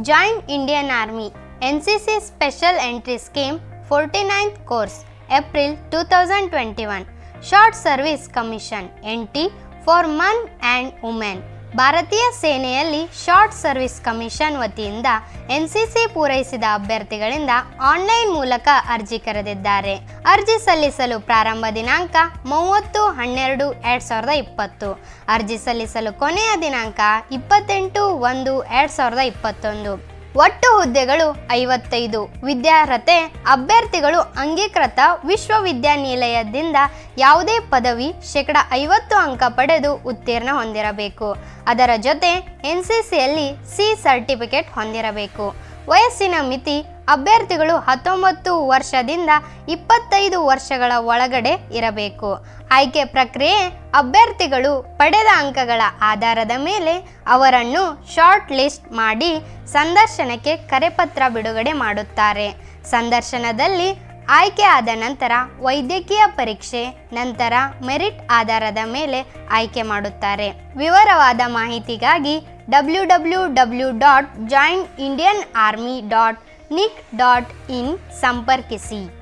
Join Indian Army. NCC Special Entry Scheme 49th course April 2021 Short Service Commission NT for Men and Women ಭಾರತೀಯ ಸೇನೆಯಲ್ಲಿ short service commission ವತಿಯಿಂದ NCC ಪೂರೈಸಿದ ಅಭ್ಯರ್ಥಿಗಳಿಂದ online ಮೂಲಕ ಅರ್ಜಿ ಕರೆದಿದ್ದಾರೆ. ಅರ್ಜಿ ಸಲ್ಲಿಸಲು ಪ್ರಾರಂಭ ದಿನಾಂಕ ಮೂವತ್ತು ಹನ್ನೆರಡು ಎರಡ್ ಸಾವಿರದ ಇಪ್ಪತ್ತು. ಅರ್ಜಿ ಸಲ್ಲಿಸಲು ಕೊನೆಯ ದಿನಾಂಕ ಇಪ್ಪತ್ತೆಂಟು ಒಂದು ಎರಡ್ ಸಾವಿರದ ಇಪ್ಪತ್ತೊಂದು. ಒಟ್ಟು ಹುದ್ದೆಗಳು ಐವತ್ತೈದು. ವಿದ್ಯಾರ್ಹತೆ, ಅಭ್ಯರ್ಥಿಗಳು ಅಂಗೀಕೃತ ವಿಶ್ವವಿದ್ಯಾನಿಲಯದಿಂದ ಯಾವುದೇ ಪದವಿ ಶೇಕಡ ಐವತ್ತು ಅಂಕ ಪಡೆದು ಉತ್ತೀರ್ಣ ಹೊಂದಿರಬೇಕು. ಅದರ ಜೊತೆ ಎನ್ ಸಿ ಸಿಯಲ್ಲಿ ಸಿ ಸರ್ಟಿಫಿಕೇಟ್ ಹೊಂದಿರಬೇಕು. ವಯಸ್ಸಿನ ಮಿತಿ, ಅಭ್ಯರ್ಥಿಗಳು ಹತ್ತೊಂಬತ್ತು ವರ್ಷದಿಂದ ಇಪ್ಪತ್ತೈದು ವರ್ಷಗಳ ಒಳಗಡೆ ಇರಬೇಕು. ಆಯ್ಕೆ ಪ್ರಕ್ರಿಯೆ, ಅಭ್ಯರ್ಥಿಗಳು ಪಡೆದ ಅಂಕಗಳ ಆಧಾರದ ಮೇಲೆ ಅವರನ್ನು ಶಾರ್ಟ್ ಲಿಸ್ಟ್ ಮಾಡಿ ಸಂದರ್ಶನಕ್ಕೆ ಕರೆಪತ್ರ ಬಿಡುಗಡೆ ಮಾಡುತ್ತಾರೆ. ಸಂದರ್ಶನದಲ್ಲಿ ಆಯ್ಕೆ ಆದ ನಂತರ ವೈದ್ಯಕೀಯ ಪರೀಕ್ಷೆ, ನಂತರ ಮೆರಿಟ್ ಆಧಾರದ ಮೇಲೆ ಆಯ್ಕೆ ಮಾಡುತ್ತಾರೆ. ವಿವರವಾದ ಮಾಹಿತಿಗಾಗಿ W W W dot join Indian army dot nic dot in ಸಂಪರ್ಕಿಸಿ.